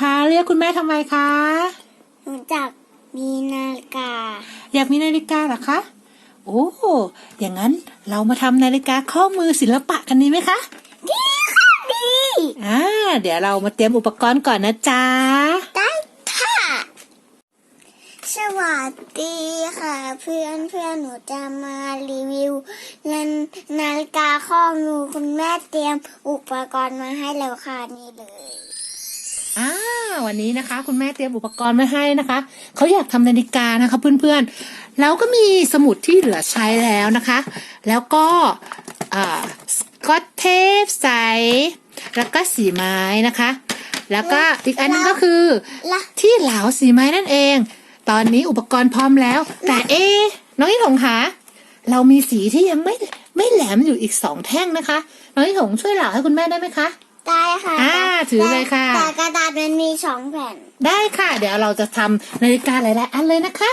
คะเรียกคุณแม่ทำไมคะหนูจักมีนาฬิกา อยากมีนาฬิกาเหรอคะ โอ้อย่างนั้นเรามาทำนาฬิกาข้อมือศิลปะกันดีไหมคะ ดีค่ะดีอ่าเดี๋ยวเรามาเตรียมอุปกรณ์ก่อนนะจ๊ะ ได้ค่ะ สวัสดีค่ะ เพื่อนเพื่อนหนูจะมารีวิวนานาฬิกาข้อมือคุณแม่เตรียมอุปกรณ์มาให้แล้วค่ะนี่เลยอ่า วันนี้นะคะ คุณแม่เตรียมอุปกรณ์มาให้นะคะเขาอยากทำนาฬิกานะคะเพื่อนๆแล้วก็มีสมุดที่เหลือใช้แล้วนะคะ แล้วก็อ่าสกอตเทปใส แล้วก็สีไม้นะคะ แล้วก็อีกอันนึงก็คือละที่เหลาสีไม้นั่นเอง ตอนนี้อุปกรณ์พร้อมแล้ว แต่เอะน้องยี่ถงคะเรามีสีที่ยังไม่ไม่แหลมอยู่อีกสองแท่งนะคะ น้องยี่ถงช่วยเหลาให้คุณแม่ได้ไหมคะ ได้ค่ะอ่าถือเลยค่ะแต่แต่กระดาษมันมีสองแผ่น ได้ค่ะ เดี๋ยวเราจะทำนาฬิกาหลายๆอันเลยนะคะ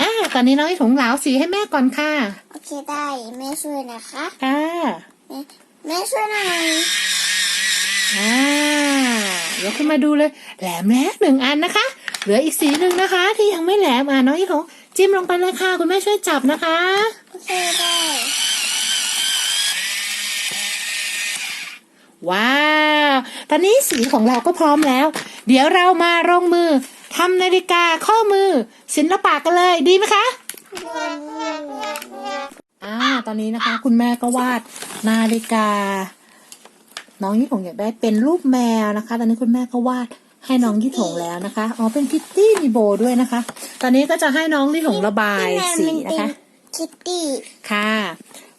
อ่าตอนนี้น้องยี่ถงเหลาสีให้แม่ก่อนค่ะ โอเคได้แม่ช่วยนะคะค่ะแม่แม่ช่วยหน่อยอ่ายกขึ้นมาดูเลย แหลมแล้วหนึ่งอันนะคะ เหลืออีกสีหนึ่งนะคะ ที่ยังไม่แหลมอะน้องยี่ถงจิ้มลงไปเลยค่ะ คุณแม่ช่วยจับนะคะ โอเคได้ ว้าว ตอนนี้สีของเราก็พร้อมแล้ว เดี๋ยวเรามาลงมือทำนาฬิกาข้อมือ ศิลปะกันเลยดีไหมคะอ่าตอนนี้นะคะ คุณแม่ก็วาดนาฬิกา น้องยี่ถงอยากได้เป็นรูปแมวนะคะ ตอนนี้คุณแม่ก็วาดให้น้องยี่ถงแล้วนะคะอ๋อเป็นคิตตี้มีโบด้วยนะคะ ตอนนี้ก็จะให้น้องยี่ถงระบายสีนะคะคิตตี้ค่ะ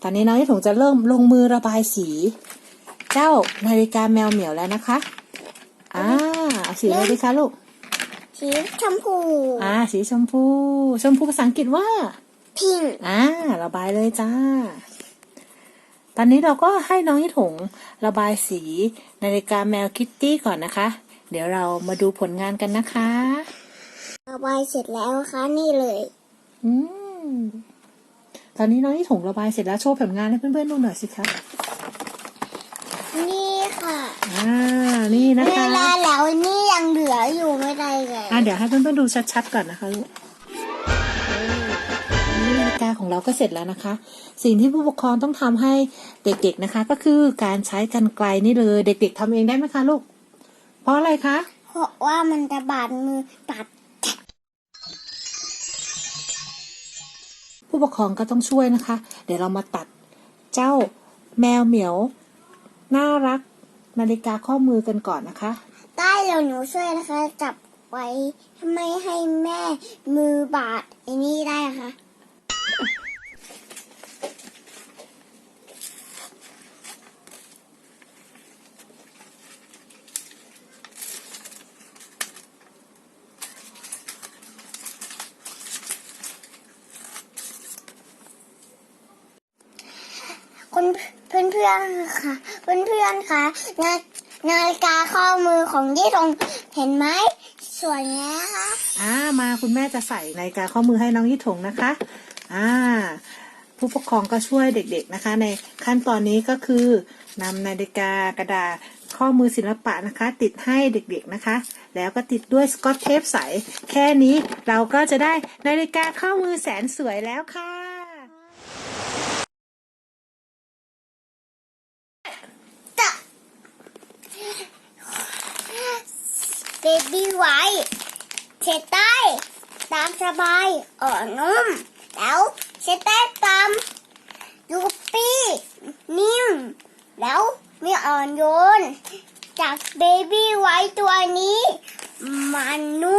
ตอนนี้น้องยี่ถงจะเริ่มลงมือระบายสี เจ้านาฬิกาแมวเหมียวแล้วนะคะ อ่าเอาสีอะไรดีคะลูก สีชมพู อ่า สีชมพู ชมพูภาษาอังกฤษว่า พิงอ่าระบายเลยจ้า ตอนนี้เราก็ให้น้องยี่ถงระบายสีนาฬิกาแมวคิตตี้ก่อนนะคะ เดี๋ยวเรามาดูผลงานกันนะคะ ระบายเสร็จแล้วค่ะนี่เลย อืมตอนนี้น้องยี่ถงระบายเสร็จแล้วโชว์ผลงานให้เพื่อนๆดูหน่อยสิคะนี่ ค่ะอ่านี่นะเวคะลาแล้วนี่ยังเหลืออยู่ไม่ได้เลยอะเดี๋ยวให้เพื่อนๆดูชัดๆก่อนนะคะลูกนี่นาฬิกาของเราก็เสร็จแล้วนะคะ สิ่งที่ผู้ปกครองต้องทำให้เด็กๆนะคะ ก็คือการใช้กันไกลนี่เลย เด็ก ๆทำเองได้ไหมคะลูก เพราะอะไรคะ เพราะว่ามันจะบาดมือตัดผู้ปกครองก็ต้องช่วยนะคะ เดี๋ยวเรามาตัดเจ้าแมวเหมียว น่ารัก นาฬิกาข้อมือกันก่อนนะคะ ได้เดี๋ยวหนูช่วยนะคะ จับไว้ไม่ให้แม่มือบาดไอ้นี่ได้ค่ะ คุณเพื่อนเพื่อนๆค่ะเพื่อนเพื่อนๆค่ะนานาฬิกาข้อมือของยี่ตรงเห็นไหมสวยไหมคะอ่ามาคุณแม่จะใส่นาฬิกาข้อมือให้น้องยี่ถงนะคะอ่าผู้ปกครองก็ช่วยเด็กๆนะคะ ในขั้นตอนนี้ก็คือนำนาฬิกากระดาษข้อมือศิลปะนะคะ ติดให้เด็กๆนะคะ แล้วก็ติดด้วยสกอตเทปใส แค่นี้เราก็จะได้นาฬิกาข้อมือแสนสวยแล้วค่ะเบบี้ไว้เช็ดใต้ตามสบายอ่อนนุ่ม แล้วเช็ดใต้ตามยูปี้นิ่ม แล้วมีอ่อนโยน จากเบบี้ไว้ตัวนี้ มันนุ่ม